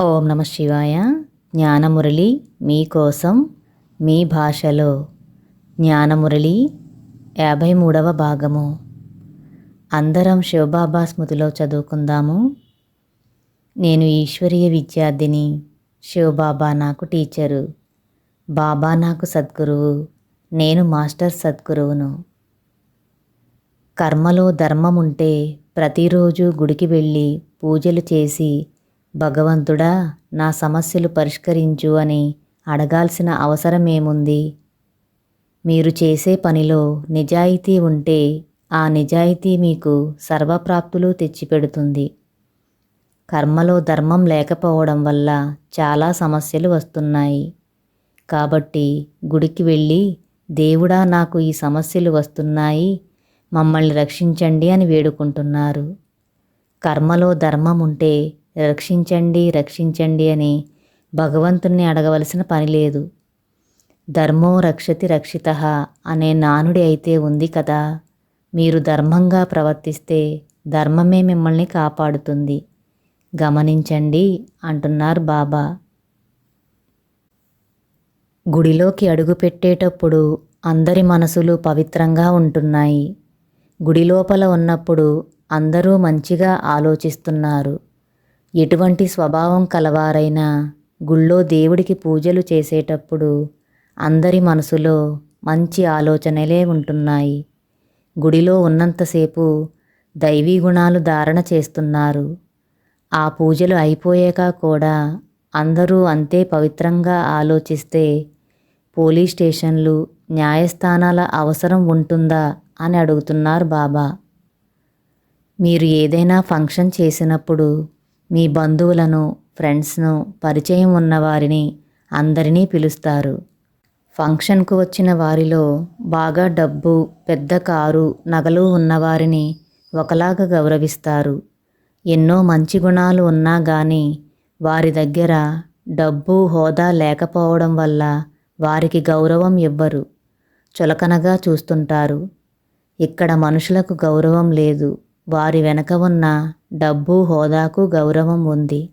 ఓం నమ శివాయ. జ్ఞానమురళి మీకోసం మీ భాషలో. జ్ఞానమురళి యాభై మూడవ భాగము. అందరం శివబాబా స్మృతిలో చదువుకుందాము. నేను ఈశ్వరీయ విద్యార్థిని శివబాబా నాకు టీచరు. బాబా నాకు సద్గురువు నేను మాస్టర్ సద్గురువును. కర్మలో ధర్మం ఉంటే ప్రతిరోజు గుడికి వెళ్ళి పూజలు చేసి భగవంతుడా నా సమస్యలు పరిష్కరించు అని అడగాల్సిన అవసరమేముంది? మీరు చేసే పనిలో నిజాయితీ ఉంటే ఆ నిజాయితీ మీకు సర్వప్రాప్తులు తెచ్చిపెడుతుంది. కర్మలో ధర్మం లేకపోవడం వల్ల చాలా సమస్యలు వస్తున్నాయి. కాబట్టి గుడికి వెళ్ళి దేవుడా నాకు ఈ సమస్యలు వస్తున్నాయి మమ్మల్ని రక్షించండి అని వేడుకుంటున్నారు. కర్మలో ధర్మం ఉంటే రక్షించండి రక్షించండి అని భగవంతుణ్ణి అడగవలసిన పని లేదు. ధర్మో రక్షతి రక్షిత అనే నానుడి అయితే ఉంది కదా. మీరు ధర్మంగా ప్రవర్తిస్తే ధర్మమే మిమ్మల్ని కాపాడుతుంది. గమనించండి అంటున్నారు బాబా. గుడిలోకి అడుగుపెట్టేటప్పుడు అందరి మనసులు పవిత్రంగా ఉంటున్నాయి. గుడి లోపల ఉన్నప్పుడు అందరూ మంచిగా ఆలోచిస్తున్నారు. ఎటువంటి స్వభావం కలవారైనా గుళ్ళో దేవుడికి పూజలు చేసేటప్పుడు అందరి మనసులో మంచి ఆలోచనలే ఉంటున్నాయి. గుడిలో ఉన్నంతసేపు దైవీ గుణాలు ధారణ చేస్తున్నారు. ఆ పూజలు అయిపోయాక కూడా అందరూ అంతే పవిత్రంగా ఆలోచిస్తే పోలీస్ స్టేషన్లు న్యాయస్థానాల అవసరం ఉంటుందా అని అడుగుతున్నారు బాబా. మీరు ఏదైనా ఫంక్షన్ చేసినప్పుడు మీ బంధువులను ఫ్రెండ్స్ను పరిచయం ఉన్నవారిని అందరినీ పిలుస్తారు. ఫంక్షన్కు వచ్చిన వారిలో బాగా డబ్బు పెద్ద కారు నగలు ఉన్నవారిని ఒకలాగా గౌరవిస్తారు. ఎన్నో మంచి గుణాలు ఉన్నా కానీ వారి దగ్గర డబ్బు హోదా లేకపోవడం వల్ల వారికి గౌరవం ఇవ్వరు చులకనగా చూస్తుంటారు. ఇక్కడ మనుషులకు గౌరవం లేదు. వారి వెనక ఉన్న డబ్బు హోదాకు గౌరవం ఉంది.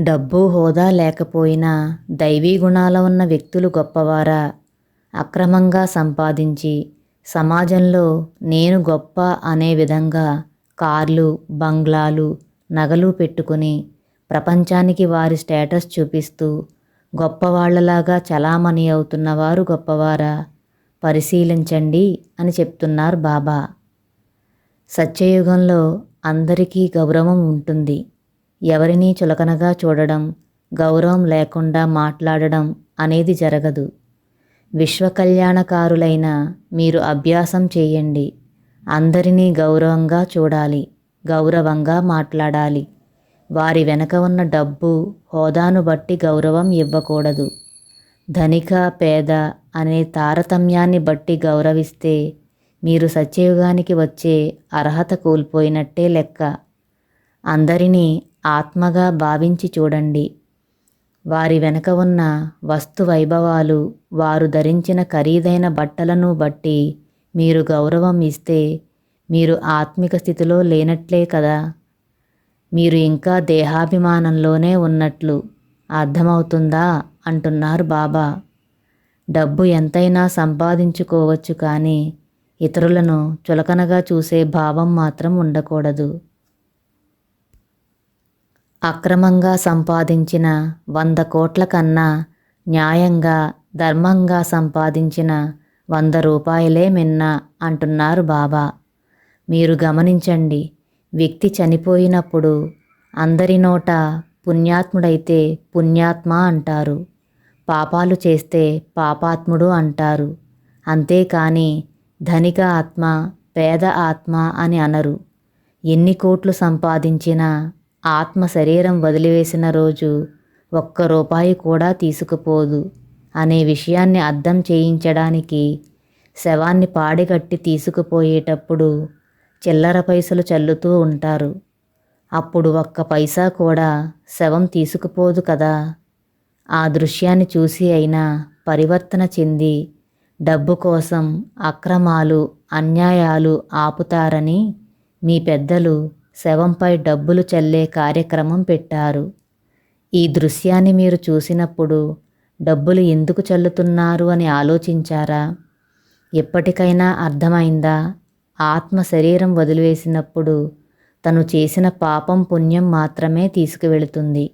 డబ్బు హోదా లేకపోయినా దైవీ గుణాల ఉన్న వ్యక్తులు గొప్పవారా? అక్రమంగా సంపాదించి సమాజంలో నేను గొప్ప అనే విధంగా కార్లు బంగ్లాలు నగలు పెట్టుకుని ప్రపంచానికి వారి స్టేటస్ చూపిస్తూ గొప్పవాళ్ళలాగా చలామణి అవుతున్నవారు గొప్పవారా? పరిశీలించండి అని చెప్తున్నారు బాబా. సత్యయుగంలో అందరికీ గౌరవం ఉంటుంది. ఎవరినీ చులకనగా చూడడం గౌరవం లేకుండా మాట్లాడడం అనేది జరగదు. విశ్వకళ్యాణకారులైన మీరు అభ్యాసం చేయండి. అందరినీ గౌరవంగా చూడాలి గౌరవంగా మాట్లాడాలి. వారి వెనక ఉన్న డబ్బు హోదాను బట్టి గౌరవం ఇవ్వకూడదు. ధనిక పేద అనే తారతమ్యాన్ని బట్టి గౌరవిస్తే మీరు సత్యయుగానికి వచ్చే అర్హత కోల్పోయినట్టే లెక్క. అందరినీ ఆత్మగా భావించి చూడండి. వారి వెనక ఉన్న వస్తు వైభవాలు వారు ధరించిన ఖరీదైన బట్టలను బట్టి మీరు గౌరవం ఇస్తే మీరు ఆత్మిక స్థితిలో లేనట్లే కదా. మీరు ఇంకా దేహాభిమానంలోనే ఉన్నట్లు అర్థమవుతుందా? అంటున్నారు బాబా. డబ్బు ఎంతైనా సంపాదించుకోవచ్చు కానీ ఇతరులను చులకనగా చూసే భావం మాత్రం ఉండకూడదు. అక్రమంగా సంపాదించిన వంద కోట్ల కన్నా న్యాయంగా ధర్మంగా సంపాదించిన వంద రూపాయలే మిన్న అంటున్నారు బాబా. మీరు గమనించండి వ్యక్తి చనిపోయినప్పుడు అందరి నోట పుణ్యాత్ముడైతే పుణ్యాత్మ అంటారు. పాపాలు చేస్తే పాపాత్ముడు అంటారు. అంతేకాని ధనిక ఆత్మ పేద ఆత్మ అని అనరు. ఎన్ని కోట్లు సంపాదించినా ఆత్మ శరీరం వదిలివేసిన రోజు ఒక్క రూపాయి కూడా తీసుకుపోదు అనే విషయాన్ని అర్థం చేయించడానికి శవాన్ని పాడిగట్టి తీసుకుపోయేటప్పుడు చిల్లర పైసలు చల్లుతూ ఉంటారు. అప్పుడు ఒక్క పైసా కూడా శవం తీసుకుపోదు కదా. ఆ దృశ్యాన్ని చూసి అయినా పరివర్తన చెంది డబ్బు కోసం అక్రమాలు అన్యాయాలు ఆపుతారని మీ పెద్దలు శవంపై డబ్బులు చల్లే కార్యక్రమం పెట్టారు. ఈ దృశ్యాన్ని మీరు చూసినప్పుడు డబ్బులు ఎందుకు చల్లుతున్నారు అని ఆలోచించారా? ఎప్పటికైనా అర్థమైందా? ఆత్మ శరీరం వదిలివేసినప్పుడు తను చేసిన పాపం పుణ్యం మాత్రమే తీసుకువెళుతుంది.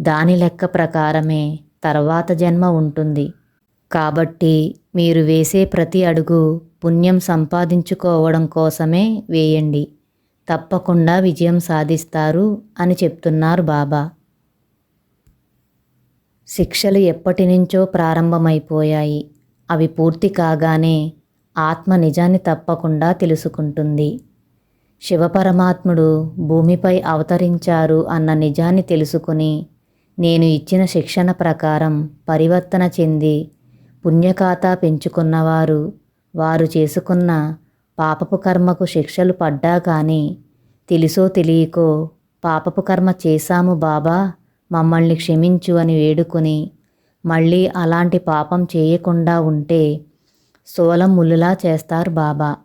దాని లెక్క ప్రకారమే తర్వాత జన్మ ఉంటుంది. కాబట్టి మీరు వేసే ప్రతి అడుగు పుణ్యం సంపాదించుకోవడం కోసమే వేయండి. తప్పకుండా విజయం సాధిస్తారు అని చెప్తున్నారు బాబా. శిక్షలు ఎప్పటి నుంచో ప్రారంభమైపోయాయి. అవి పూర్తి కాగానే ఆత్మ నిజాన్ని తప్పకుండా తెలుసుకుంటుంది. శివపరమాత్ముడు భూమిపై అవతరించారు అన్న నిజాన్ని తెలుసుకుని నేను ఇచ్చిన శిక్షణ ప్రకారం పరివర్తన చెంది పుణ్యఖాతా పెంచుకున్నవారు వారు చేసుకున్న పాపపు కర్మకు శిక్షలు పడ్డా కానీ తెలుసో తెలియకో పాపపు కర్మ చేశాము బాబా మమ్మల్ని క్షమించు అని వేడుకుని మళ్ళీ అలాంటి పాపం చేయకుండా ఉంటే సోలం ముల్లులా చేస్తారు బాబా.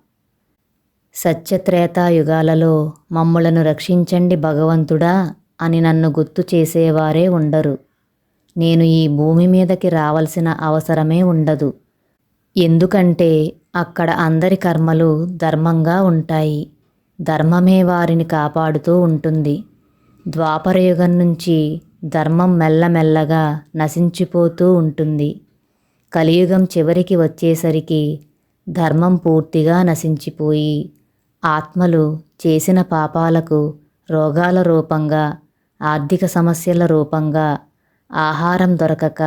సత్యత్రేతాయుగాలలో మమ్ములను రక్షించండి భగవంతుడా అని నన్ను గుర్తు చేసేవారే ఉండరు. నేను ఈ భూమి మీదకి రావలసిన అవసరమే ఉండదు. ఎందుకంటే అక్కడ అందరి కర్మలు ధర్మంగా ఉంటాయి. ధర్మమే వారిని కాపాడుతూ ఉంటుంది. ద్వాపరయుగం నుంచి ధర్మం మెల్లమెల్లగా నశించిపోతూ ఉంటుంది. కలియుగం చివరికి వచ్చేసరికి ధర్మం పూర్తిగా నశించిపోయి ఆత్మలు చేసిన పాపాలకు రోగాల రూపంగా ఆర్థిక సమస్యల రూపంగా ఆహారం దొరకక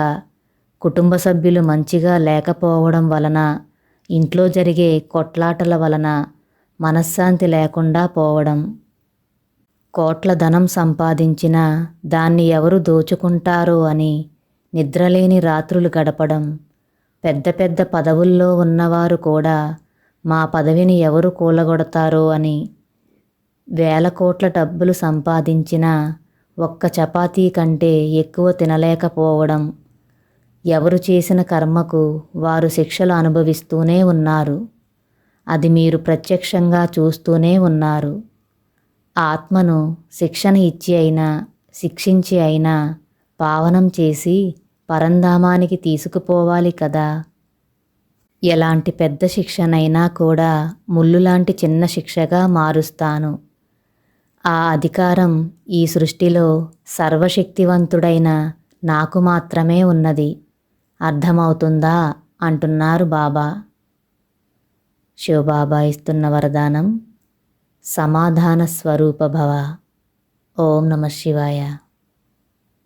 కుటుంబ సభ్యులు మంచిగా లేకపోవడం వలన ఇంట్లో జరిగే కొట్లాటల వలన మనశ్శాంతి లేకుండా పోవడం. కోట్ల ధనం సంపాదించినా దాన్ని ఎవరు దోచుకుంటారో అని నిద్రలేని రాత్రులు గడపడం. పెద్ద పెద్ద పదవుల్లో ఉన్నవారు కూడా మా పదవిని ఎవరు కూలగొడతారో అని వేల కోట్ల డబ్బులు సంపాదించినా ఒక్క చపాతీ కంటే ఎక్కువ తినలేకపోవడం. ఎవరు చేసిన కర్మకు వారు శిక్షలు అనుభవిస్తూనే ఉన్నారు. అది మీరు ప్రత్యక్షంగా చూస్తూనే ఉన్నారు. ఆత్మను శిక్షణ ఇచ్చి అయినా శిక్షించి అయినా పావనం చేసి పరంధామానికి తీసుకుపోవాలి కదా. ఎలాంటి పెద్ద శిక్షనైనా కూడా ముల్లులాంటి చిన్న శిక్షగా మారుస్తాను. ఆ అధికారం ఈ సృష్టిలో సర్వశక్తివంతుడైన నాకు మాత్రమే ఉన్నది. అర్థమవుతుందా? అంటున్నారు బాబా. శివబాబా ఇస్తున్న వరదానం సమాధాన స్వరూప భవ. ఓం నమ శివాయ.